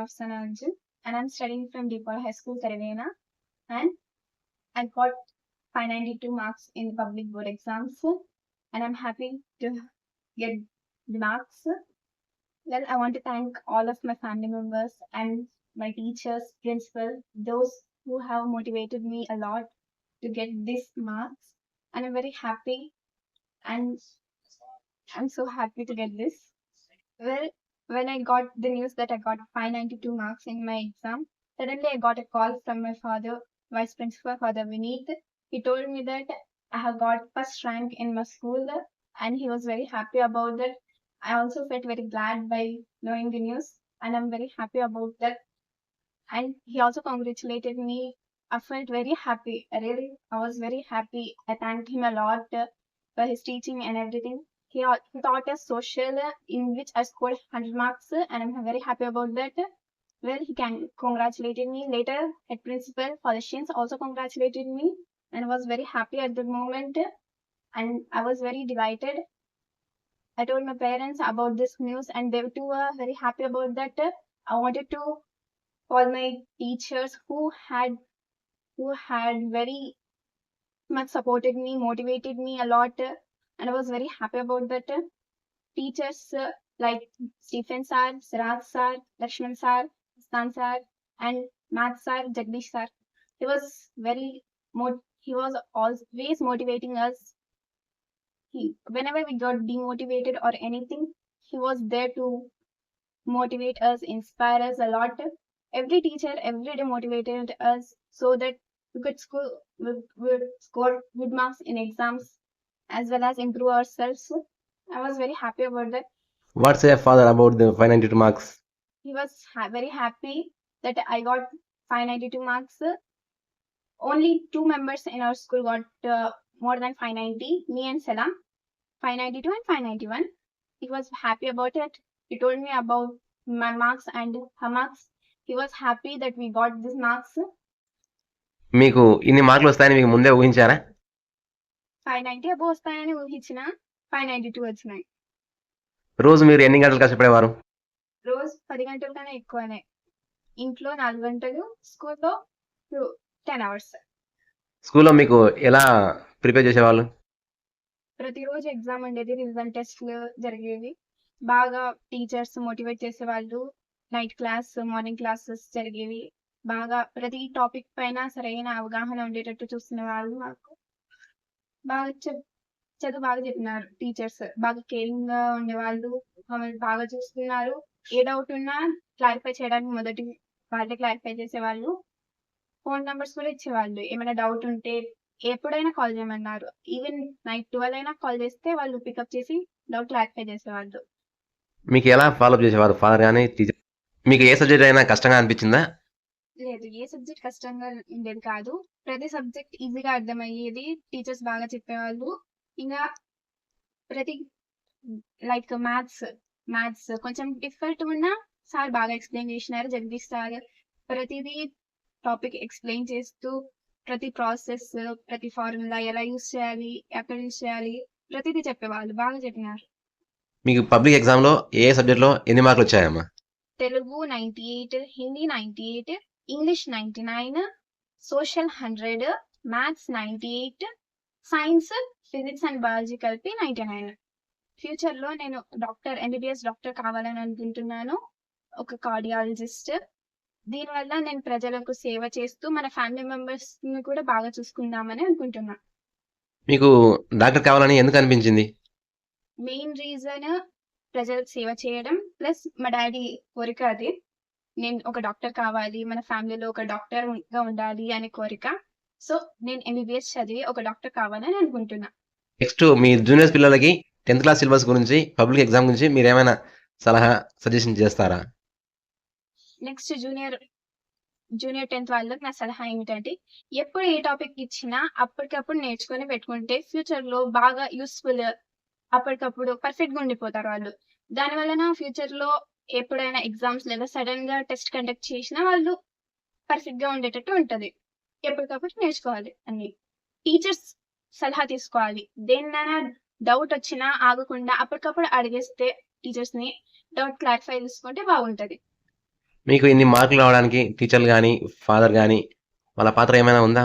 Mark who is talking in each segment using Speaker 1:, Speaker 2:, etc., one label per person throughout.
Speaker 1: Arjun, and I'm studying from Deepal High School, Karavena, and I got 592 marks in the public board exams, and I'm happy to get the marks. Well, I want to thank all of my family members and my teachers, principal, those who have motivated me a lot to get these marks, and I'm very happy, and I'm so happy to get this. Well, when I got the news that I got 592 marks in my exam, suddenly I got a call from my father, Vice Principal Father Vineet. He told me that I have got first rank in my school and he was very happy about that. I also felt very glad by knowing the news and I'm very happy about that. And he also congratulated me. I felt very happy. Really, I was very happy. I thanked him a lot for his teaching and everything. He au- he taught us social in which I scored 100 marks and I'm very happy about that. Well, he can congratulated me later. Head principal for the Shins also congratulated me and was very happy at the moment and I was very delighted. I told my parents about this news and they too were very happy about that. I wanted to call my teachers who had who had very much supported me, motivated me a lot, and I was very happy about that. Teachers uh, like Stephen sir, Siraj sir, Lakshman sir, Stan sir, and Math sir, Jagdish sir. He was very he was always motivating us. He whenever we got demotivated or anything, he was there to motivate us, inspire us a lot. Every teacher every day motivated us so that we could score, we would score good marks in exams as well as improve ourselves. I was very happy about that.
Speaker 2: What say father about the 592 marks?
Speaker 1: He was ha- very happy that I got 592 marks. Only two members in our school got uh, more than 590, me and Salam, 592 and 591. He was happy about it. He told me about my marks and her marks. He was happy that we got these marks.
Speaker 2: మీకు ఇన్ని మార్కులు వస్తాయని మీకు ముందే ఊహించారా
Speaker 1: five ninety అబో వస్తాయని ఊహించిన five ninety two వచ్చినాయి.
Speaker 2: రోజు మీరు ఎన్ని గంటలు కష్టపడేవారు
Speaker 1: రోజు పది గంటల కన్నా ఎక్కువనే. ఇంట్లో నాలుగు గంటలు స్కూల్లో టెన్ అవర్స్.
Speaker 2: స్కూల్లో మీకు ఎలా ప్రిపేర్ చేసేవాళ్ళు?
Speaker 1: ప్రతిరోజు ఎగ్జామ్ ఉండేది రివిజన్ టెస్ట్లు జరిగేవి. బాగా టీచర్స్ మోటివేట్ చేసేవాళ్ళు. నైట్ క్లాస్ మార్నింగ్ క్లాసెస్ జరిగేవి. బాగా ప్రతి టాపిక్ పైన సరైన అవగాహన ఉండేటట్టు చూస్తున్న వాళ్ళు మాకు. బాగా చెప్ చదువు బాగా చెప్పినారు టీచర్స్. బాగా కేరింగ్గా ఉండేవాళ్ళు. మమ్మల్ని బాగా చూస్తున్నారు ఏ డౌట్ ఉన్నా క్లారిఫై చేయడానికి మొదటి వాళ్ళే క్లారిఫై చేసేవాళ్ళు. ఫోన్ నెంబర్స్ కూడా ఇచ్చేవాళ్ళు. ఏమైనా డౌట్ ఉంటే ఎప్పుడైనా కాల్ చేయమన్నారు. ఈవెన్ నైట్ ట్వెల్వ్ అయినా కాల్ చేస్తే వాళ్ళు పికప్ చేసి డౌట్ క్లారిఫై చేసేవాళ్ళు.
Speaker 2: మీకు ఎలా ఫాలోఅప్ చేసేవారు? ఫాదర్ కానీ టీచర్ మీకు ఏ సబ్జెక్ట్ అయినా కష్టంగా అనిపించిందా?
Speaker 1: లేదు. ఏ సబ్జెక్ట్ కష్టంగా ఉండేది కాదు. ప్రతి సబ్జెక్ట్ ఈజీగా అర్థమయ్యేది. టీచర్స్ బాగా చెప్పేవాళ్ళు. ఇంకా ప్రతి లైక్ మ్యాథ్స్ మ్యాథ్స్ కొంచెం డిఫికల్ట్ ఉన్నా సార్ బాగా ఎక్స్ప్లెయిన్ చేసినారు. జగదీష్ సార్ ప్రతిదీ టాపిక్ ఎక్స్ప్లెయిన్ చేస్తూ ప్రతి ప్రాసెస్ ప్రతి ఫార్ములా ఎలా యూస్ చేయాలి ఎక్కడ యూస్ చేయాలి ప్రతిదీ చెప్పేవాళ్ళు. బాగా చెప్పినారు.
Speaker 2: మీకు పబ్లిక్ ఎగ్జామ్లో ఏ సబ్జెక్ట్లో ఎన్ని మార్కులు వచ్చాయమ్మా?
Speaker 1: Telugu ninety eight Hindi ninety eight English ninety nine social hundred maths ninety eight science physics and biology కలిపి నైంటీ నైన్ ఫ్యూచర్లో నేను డాక్టర్ ఎంబీబీఎస్ డాక్టర్ కావాలని అనుకుంటున్నాను. ఒక కార్డియాలజిస్ట్ దీనివల్ల నేను ప్రజలకు సేవ చేస్తూ మన ఫ్యామిలీ మెంబర్స్ కూడా బాగా చూసుకుందామని అనుకుంటున్నా.
Speaker 2: మీకు డాక్టర్ కావాలని ఎందుకు అనిపించింది?
Speaker 1: మెయిన్ రీజన్ ప్రజలకు సేవ చేయడం ప్లస్ మా డాడీ కోరిక అది. నేను ఒక డాక్టర్ కావాలి మన ఫ్యామిలీలో ఒక డాక్టర్గా ఉండాలి అనే కోరిక. సో నేను ఎంబీబీఎస్ చదివి ఒక డాక్టర్ కావాలని అనుకుంటున్నా.
Speaker 2: నెక్స్ట్ మీ జూనియర్స్ పిల్లలకి టెన్త్ క్లాస్ సిలబస్ గురించి పబ్లిక్ ఎగ్జామ్ గురించి మీరు ఏమైనా సలహా సజెషన్ చేస్తారా?
Speaker 1: నెక్స్ట్ జూనియర్ జూనియర్ టెన్త్ వాళ్ళకి నా సలహా ఏమిటంటే ఎప్పుడు ఏ టాపిక్ ఇచ్చినా అప్పటికప్పుడు నేర్చుకొని పెట్టుకుంటే ఫ్యూచర్లో బాగా యూస్ఫుల్ అప్పటికప్పుడు పర్ఫెక్ట్గా ఉండిపోతారు వాళ్ళు. దాని వలన ఫ్యూచర్లో ఎప్పుడైనా ఎగ్జామ్స్ లేదా సడన్గా టెస్ట్ కండక్ట్ చేసినా వాళ్ళు పర్ఫెక్ట్గా ఉండేటట్టు ఉంటది ఎప్పటికప్పుడు నేర్చుకోవాలి అన్ని టీచర్స్ సలహా తీసుకోవాలి దేన్నైనా డౌట్ వచ్చినా ఆగకుండా అప్పటికప్పుడు అడిగేస్తే టీచర్స్ని డౌట్ క్లారిఫై చేసుకుంటే బాగుంటది
Speaker 2: మీకు ఇన్ని మార్కులు రావడానికి టీచర్లు గాని, ఫాదర్ గాని వాళ్ళ పాత్ర ఏమైనా ఉందా?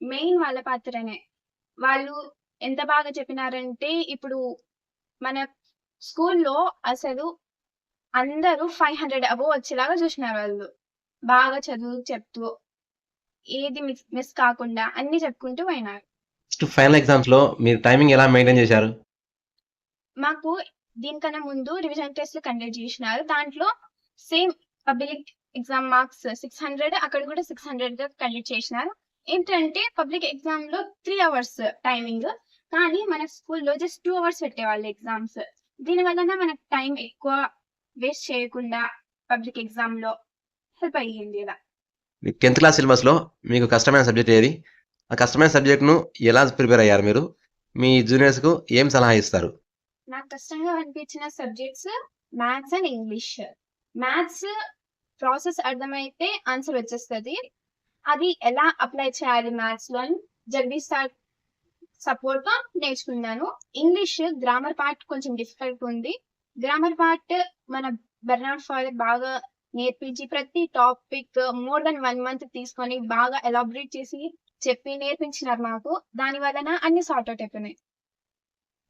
Speaker 1: మెయిన్ వాళ్ళ పాత్రనే. వాళ్ళు ఎంత బాగా చెప్పినారంటే ఇప్పుడు మన స్కూల్లో అసలు అందరూ 500 అబోవ్ వచ్చేలాగా చూసినారు వాళ్ళు. బాగా చదువు చెప్తూ, ఏది మిస్ మిస్ కాకుండా అన్నీ చెప్పుకుంటూ పోయినారు.
Speaker 2: నెక్స్ట్ ఫైనల్ ఎగ్జామ్స్‌లో మీరు టైమింగ్ ఎలా మెయింటైన్ చేశారు?
Speaker 1: మాకు దీనికన్నా ముందు రివిజన్ టెస్ట్‌లు కండక్ట్ చేసినారు. దాంట్లో సేమ్ పబ్లిక్ ఎగ్జామ్ మార్క్స్ 600 అక్కడ కూడా 600 కండక్ట్ చేసినారు. ఏంటంటే పబ్లిక్ ఎగ్జామ్‌లో 3 అవర్స్ టైమింగ్. కానీ మన స్కూల్లో జస్ట్ 2 అవర్స్ పెట్టేవాళ్ళు ఎగ్జామ్స్. దీని వలన మనకు టైం ఎక్కువ వేస్ట్ చేయకుండా పబ్లిక్ ఎగ్జామ్‌లో హెల్ప్ అయ్యింది ఇలా.
Speaker 2: మీ 10థ్ క్లాస్ సిలబస్‌లో మీకు కష్టమైన సబ్జెక్ట్ ఏది? ఆ కష్టమైన సబ్జెక్ట్‌ను ఎలా ప్రిపేర్ అయ్యారు మీరు? మీ జూనియర్స్‌కు ఏం సలహా ఇస్తారు?
Speaker 1: నాకు కష్టంగా అనిపించిన subjects maths and English. Maths process అర్థమైతే ఆన్సర్ వచ్చేస్తది. అది ఎలా అప్లై చేయాలి మ్యాథ్స్‌లో అని జగదీష్ సార్ సపోర్ట్‌తో నేర్చుకున్నాను. ఇంగ్లీష్ గ్రామర్ పార్ట్ కొంచెం డిఫికల్ట్ ఉంది. గ్రామర్ పార్ట్ మన బెర్నార్డ్ ఫాదర్ బాగా నేర్పించి ప్రతి టాపిక్ మోర్ దెన్ 1 మంత్ తీసుకొని బాగా ఎలాబరేట్ చేసి చెప్పి నేర్పించినారు మాకు. దాని వలన అన్ని సార్ట్ ఔట్ అయిపోయినాయి.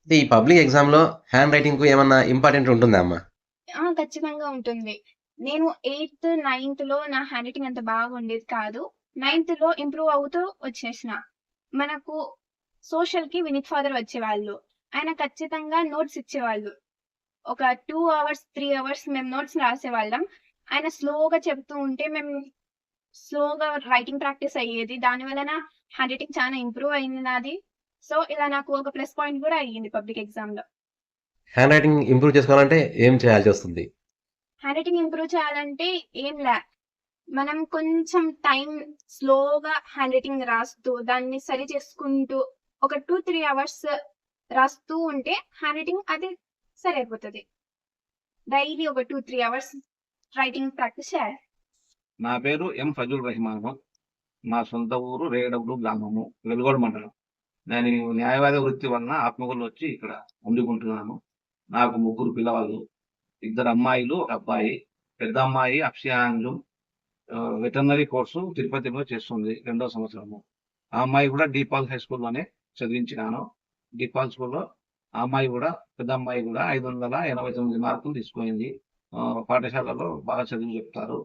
Speaker 2: ఈ పబ్లిక్ ఎగ్జామ్‌లో హ్యాండ్ రైటింగ్‌కు ఏమన్నా ఇంపార్టెంట్ ఉంటుందా అమ్మా?
Speaker 1: ఖచ్చితంగా ఉంటుంది. నేను 8, 9థ్‌లో నా హ్యాండ్ రైటింగ్ అంత బాగుండేది కాదు. 9థ్‌లో ఇంప్రూవ్ అవుతూ వచ్చేసిన. మనకు సోషల్‌కి వినీత్ ఫాదర్ వచ్చేవాళ్ళు. ఆయన ఖచ్చితంగా నోట్స్ ఇచ్చేవాళ్ళు. ఒక 2 అవర్స్, 3 అవర్స్ మేము నోట్స్ రాసేవాళ్ళం. ఆయన స్లోగా చెప్తూ ఉంటే మేము స్లోగా రైటింగ్ ప్రాక్టీస్ అయ్యేది. దాని వలన హ్యాండ్ రైటింగ్ చాలా ఇంప్రూవ్ అయింది నాది. సో, ఇలా నాకు ఒక ప్లస్ పాయింట్ కూడా అయ్యింది పబ్లిక్ ఎగ్జామ్‌లో.
Speaker 2: హ్యాండ్ రైటింగ్ ఇంప్రూవ్ చేసుకోవాలంటే ఏం చేయాల్సొస్తుంది?
Speaker 1: హ్యాండ్ రైటింగ్ ఇంప్రూవ్ చేయాలంటే ఏం లే. మనం కొంచెం టైం స్లోగా హ్యాండ్ రైటింగ్ రాస్తూ, దాన్ని సరి చేసుకుంటూ ఒక 2, 3 అవర్స్ రాస్తూ ఉంటే హ్యాండ్ రైటింగ్ అది సరిపోతుంది డైలీ ఒక 2, 3 అవర్స్ రైటింగ్ ప్రాక్టీస్ చేయాలి.
Speaker 3: నా పేరు ఎం ఫజుల్ రహిమాను. మా సొంత ఊరు రేగడగుడు గ్రామము, వెలుగోడు మండలం. నేను న్యాయవాది వృత్తి వలన ఆత్మకూరులో వచ్చి ఇక్కడ ఉండుకుంటున్నాను. నాకు ముగ్గురు పిల్లవాళ్ళు. ఇద్దరు అమ్మాయిలు, ఒక అబ్బాయి. పెద్ద అమ్మాయి అక్షయాంజు వెటర్నరీ కోర్సు తిరుపతిలో చేస్తుంది. రెండో సంవత్సరము. ఆ అమ్మాయి కూడా డీపాల్ హై స్కూల్‌లోనే చదివించినాను. డీపాల్ స్కూల్‌లో ఆ అమ్మాయి కూడా పెద్ద అమ్మాయి కూడా 589 మార్కులు తీసుకుపోయింది పాఠశాలలో బాగా చదువు చెప్తారు.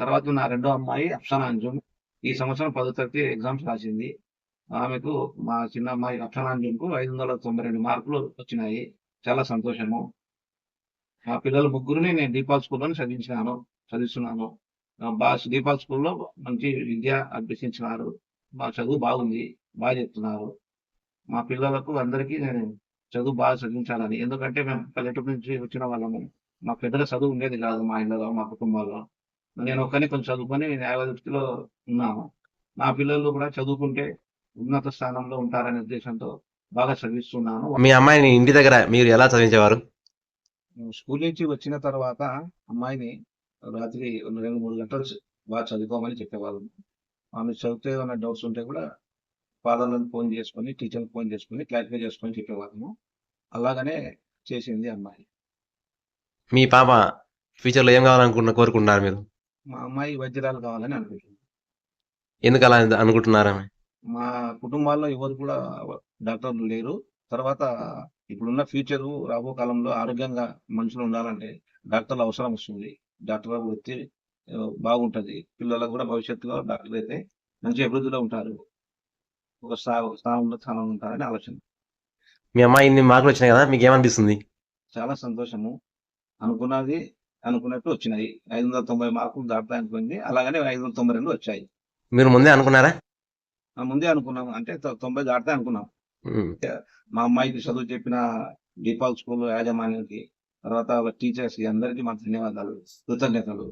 Speaker 3: తర్వాత నా రెండో అమ్మాయి అప్సనా అంజుమ్. ఈ సంవత్సరం పదో తరగతి ఎగ్జామ్స్ రాసింది. ఆమెకు మా చిన్న అమ్మాయి అప్సనా అంజుమ్‌కు 592 మార్కులు వచ్చినాయి. చాలా సంతోషము. మా పిల్లలు ముగ్గురిని నేను దీపాల్ స్కూల్లో చదివించినాను. చదివిస్తున్నాను. ఆహ్, బా స్కూల్‌లో మంచి విద్య అభ్యసించినారు. మా చదువు బాగుంది. బాగా చెప్తున్నారు. మా పిల్లలకు అందరికీ నేను చదువు బాగా చదివించాలని. ఎందుకంటే మేము పల్లెటూరు నుంచి వచ్చిన వాళ్ళము. మాకు పెద్దగా చదువు ఉండేది కాదు మా ఇళ్ళలో, మా కుటుంబాల్లో. నేను ఒక్కడినే కొంచెం చదువుకొని న్యాయవాది వృత్తిలో ఉన్నాను. నా పిల్లలు కూడా చదువుకుంటే ఉన్నత స్థానంలో ఉంటారనే ఉద్దేశంతో బాగా చదివిస్తున్నాను.
Speaker 2: మీ అమ్మాయిని ఇంటి దగ్గర మీరు ఎలా చదివించేవారు?
Speaker 3: స్కూల్ నుంచి వచ్చిన తర్వాత అమ్మాయిని రాత్రి 2, 3 గంటలు బాగా చదువుకోమని చెప్పేవాళ్ళం. ఆమె చదివితే ఏమైనా డౌట్స్ ఉంటే కూడా ఫాదర్‌లను ఫోన్ చేసుకొని, టీచర్‌కి ఫోన్ చేసుకొని క్లారిఫై చేసుకొని చెప్పేవాళ్ళము. అలాగనే చేసింది అమ్మాయి.
Speaker 2: మీ పాప ఫ్యూచర్‌లో ఏం కావాలనుకున్న కోరుకుంటున్నారు మీరు?
Speaker 3: మా అమ్మాయి వైద్యురాలు కావాలని అనుకుంటుంది.
Speaker 2: ఎందుకు అలా అనుకుంటున్నారామె?
Speaker 3: మా కుటుంబాల్లో ఎవరు కూడా డాక్టర్లు లేరు. తర్వాత ఇప్పుడున్న ఫ్యూచరు రాబో కాలంలో ఆరోగ్యంగా మనుషులు ఉండాలంటే డాక్టర్ల అవసరం వస్తుంది. డాక్టర్ వృత్తి బాగుంటది. పిల్లలకు కూడా భవిష్యత్తులో డాక్టర్లు అయితే మంచి అభివృద్ధిలో ఉంటారు. ఒక స్థా స్థానంలో స్థానంలో ఉంటారని ఆలోచన.
Speaker 2: మీ అమ్మాయి ఇన్ని మార్కులు వచ్చినాయి కదా! మీకేమనిపిస్తుంది?
Speaker 3: చాలా సంతోషము. అనుకున్నది అనుకున్నట్టు వచ్చినాయి. 590 మార్కులు దాటుతాయి అనుకుంది. అలాగనే 592 వచ్చాయి.
Speaker 2: మీరు ముందే అనుకున్నారా?
Speaker 3: ముందే అనుకున్నాము. అంటే తొ 90 దాటుతాయి అనుకున్నాం. మా అమ్మాయికి చదువు చెప్పిన డీపాల్ స్కూల్ యాజమాన్యానికి, తర్వాత టీచర్స్‌కి అందరికీ మా ధన్యవాదాలు, కృతజ్ఞతలు.